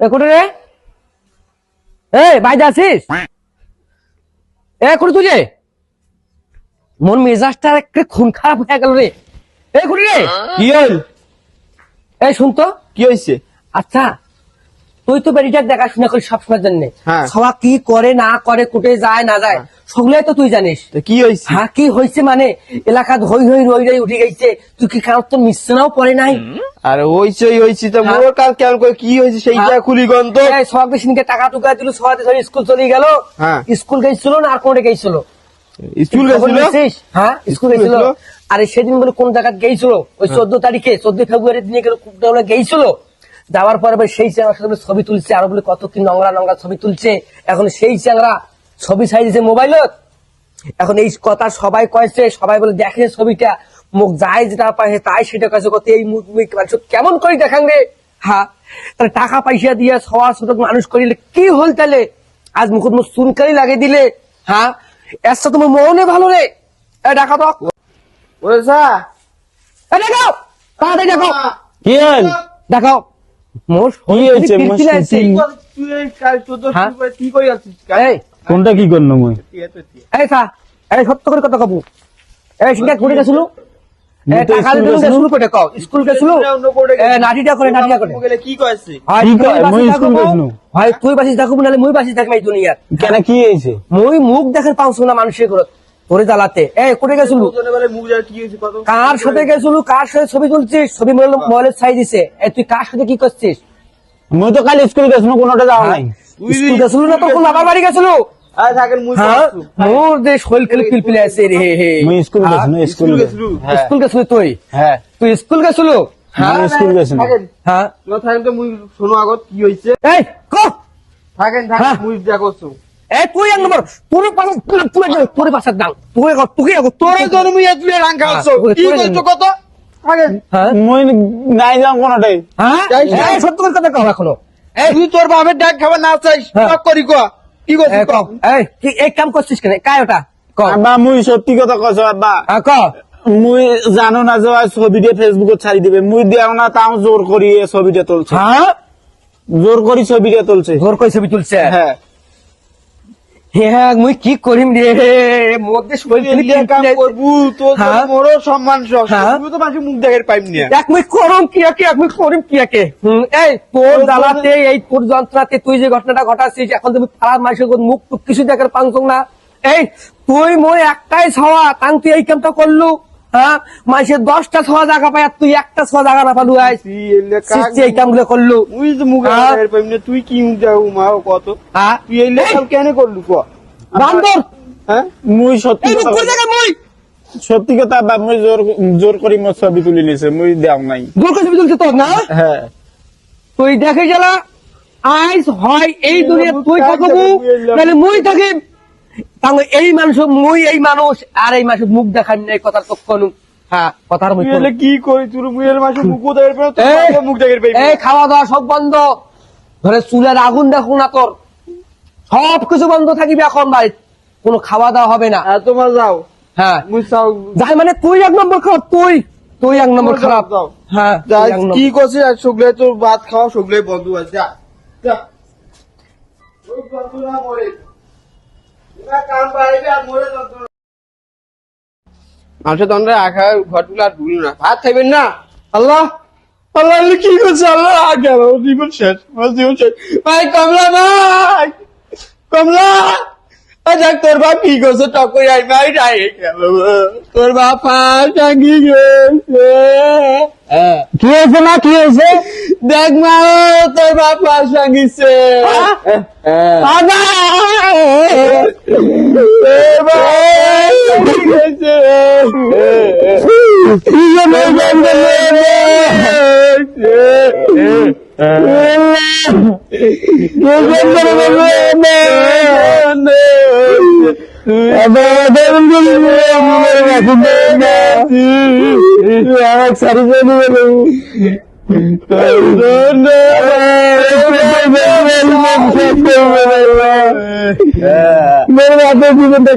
এ কোটে রে? এ বাইরে আছিস? এ কোটে তুই রে? মন মেজাজটা একটা খুন খারাপ হয়ে গেল রে। এ কোটে রে? কি শুনতো এই শুন কি হয়েছে আচ্ছা তুই তো বাড়িটার দেখাশোনা করিস সবসময়ের জন্য। হ্যাঁ। সবা কি করে না করে কোটে যায় না যায় সবগুলাই তো তুই জানিস। কি হয়েছে হ্যাঁ কি হয়েছে মানে? এলাকাত হই হই রই রই উঠে গেছে। তুই কি কারোর তো মিশ্রণাও পড়ে নাই? আরে হইছে হইছে তো। হ্যাঁ। মোর কাল কেমন করে কি হয়েছে সেইটা হ্যাঁ। খুলি গন্ত এই সবাইকে সিনকে টাকা টুকা দিল সবাই ধরে স্কুল চলে গেল। হ্যাঁ। স্কুল গেছিল না আর কোনটা গেছিল? স্কুল গেছিল? হ্যাঁ স্কুল গেছিল? আরে সেদিন বলে কোন জায়গায় গেছিল? ওই চোদ্দ তারিখে চোদ্দ ফেব্রুয়ারি দিনে গেছিল? যাওয়ার পরে সেই চ্যাংরা সাথে ছবি তুলছে আরও বলে কত কি নোংরা নোংরা ছবি তুলছে। এখন সেই চ্যাংরা ছবি ছাইছে মোবাইলত। এখন এই কথা সবাই কয়েছে সবাই বলে দেখে ছবিটা মুখ যায় যেটা পায় তাই সেটা কাছে কত এই মুখ মুখ মানুষ কেমন করে দেখান রে? হ্যাঁ তাহলে টাকা পয়সা দিয়ে সবার ছোট মানুষ করিলে কি হল তাহলে? আজ মুখত মুখ চুনকারি লাগিয়ে দিলে হ্যাঁ? এর সাথে তোমার মনে ভালো রে। ডাকা তো। বলেছা এ দেখাও। তাড়াতাড়ি দেখাও। কি দেখাও। মোর কি হয়েছে? হ্যাঁ? কোনটা কি করল মুই? এই সা এই সত্য করে কথা কবু। এই সিঙ্গা ঘুরে গেছিল মুখ দেখেন পাওছো না মানুষের ঘরত তোরে জ্বালাতে। এ কোটে গেছিল? কার সাথে গেছিল? কার সাথে ছবি তুলছিস? ছবি মোবাইলের ছাই দিছে। এ তুই কার সাথে কি করছিস? মুই তো কাল স্কুল গেছিল কোনোটা যাওয়া নাই। স্কুল গেছিল না তো কোন বাবার বাড়ি গেছিল? আরে থাকেন মুই হ্যাঁ? হ্যাঁ? হ্যাঁ। তুই? হ্যাঁ। তুই স্কুল গেছিল? হ্যাঁ থাকেন। হ্যাঁ। থাকেন মুই শোনো আগত কি হয়েছে এই কো থাকেন হ্যাঁ। থাকেন মুই এক নম্বর তোর পাশে তোর পাশে দাও এক তোর তোর হ্যাঁ, কি কত? হ্যাঁ? নাই যাও কোনোটাই। হ্যাঁ? যাই, এই সত্য কথা কও এখনও। এই তুই তোর বাপের ডাক খাবার না চাইস। হ্যাঁ। সব করি কো। কি করছিস কও, এই কি এই কাম করছিস কেন? কায় ওটা? ক। আব্বা মুই সত্যি কথা কছ আব্বা। হ্যাঁ, ক। মুই জানো না যে ছবিটা ফেসবুকে ছাড়ি দিবে। মুই দেও না তাও জোর করি এ ছবিটা তুলছে। হ্যাঁ? জোর করি ছবিটা তুলছে। জোর কই ছবি তুলছে? হ্যাঁ। হ্যাঁ মুই কি করিম রে? মধ্যে শৈল তুই এলিয়া কাম করবু? তোর তো হ্যাঁ। মোরও সম্মান সব। হ্যাঁ। তুই তো মানুষ মুখ দেখার পাইম না। এক করম করিম এই তোর জ্বালাতে এই তোর যন্ত্রণাতে তুই যে ঘটনাটা ঘটাচ্ছিস এখন তুমি খারাপ মানুষের মুখ কিছু দেখার পাঞ্চ না। এই তুই মই একটাই ছাওয়া তাং তুই এই কামটা করলু। হ্যাঁ? দশটা জায়গা তুই একটা ছাওয়া জায়গা না পালু আয় তুই এলিয়া কাক সৃষ্টি এই কামগুলো করলু। মুই তো মুখ হ্যাঁ। তুই কি মুখ মা কত? হ্যাঁ? তুই এলিয়া কাম কেন করলু কো? বান্দর! হ্যাঁ? মুই সত্যি কথা মই? সত্যি মুই জোর জোর করি মোর ছবি তুলি নিছে মুই দেও নাই। দূর করে ছবি তুলছে তোর না? হ্যাঁ। তুই দেখে গেলা আইস হয় এই দুনিয়া তুই থাকব? নাহলে মুই থাকি তাহলে এই মানুষ মুই এই মানুষ আর এই মানুষ মুখ দেখান নাই কথার তো কোনো হ্যাঁ কথার মুখ কি করি তুই? মুই মাসে মুখ দেখার পাইম মুখ দেখার পাইম এই খাওয়া দাওয়া সব বন্ধ। ধরে চুলের আগুন দেখো না তোর। সব কিছু বন্ধ থাকিবি এখন বাড়ি কোনো খাওয়া দাওয়া হবে না। তোমার যাও। হ্যাঁ। যাই মানে তুই এক নম্বর খারাপ তুই। তুই এক নম্বর খারাপ। হ্যাঁ। কি করছিস? আর সগলে তোর ভাত খাওয়া সগলে বন্ধু আছে। যা। যা। মানুষের দণ্ডে আখা ঘরগুলো আর ভুল না। ভাত খাইবেন না? আল্লাহ আল্লাহ কি করছে? আল্লাহ আগে আমার জীবন শেষ, আমার জীবন শেষ। ভাই, কমলা ভাই! কমলা! দেখ, তোর বাপ কি করছে? টক আই ভাই গেল তোর বাপ ফাঁস গেছে। কি হয়েছে না কি হয়েছে? দেখ মা তোর বাপ ফাঁস ভাঙিছে। বাবা! মেরে জীবনটা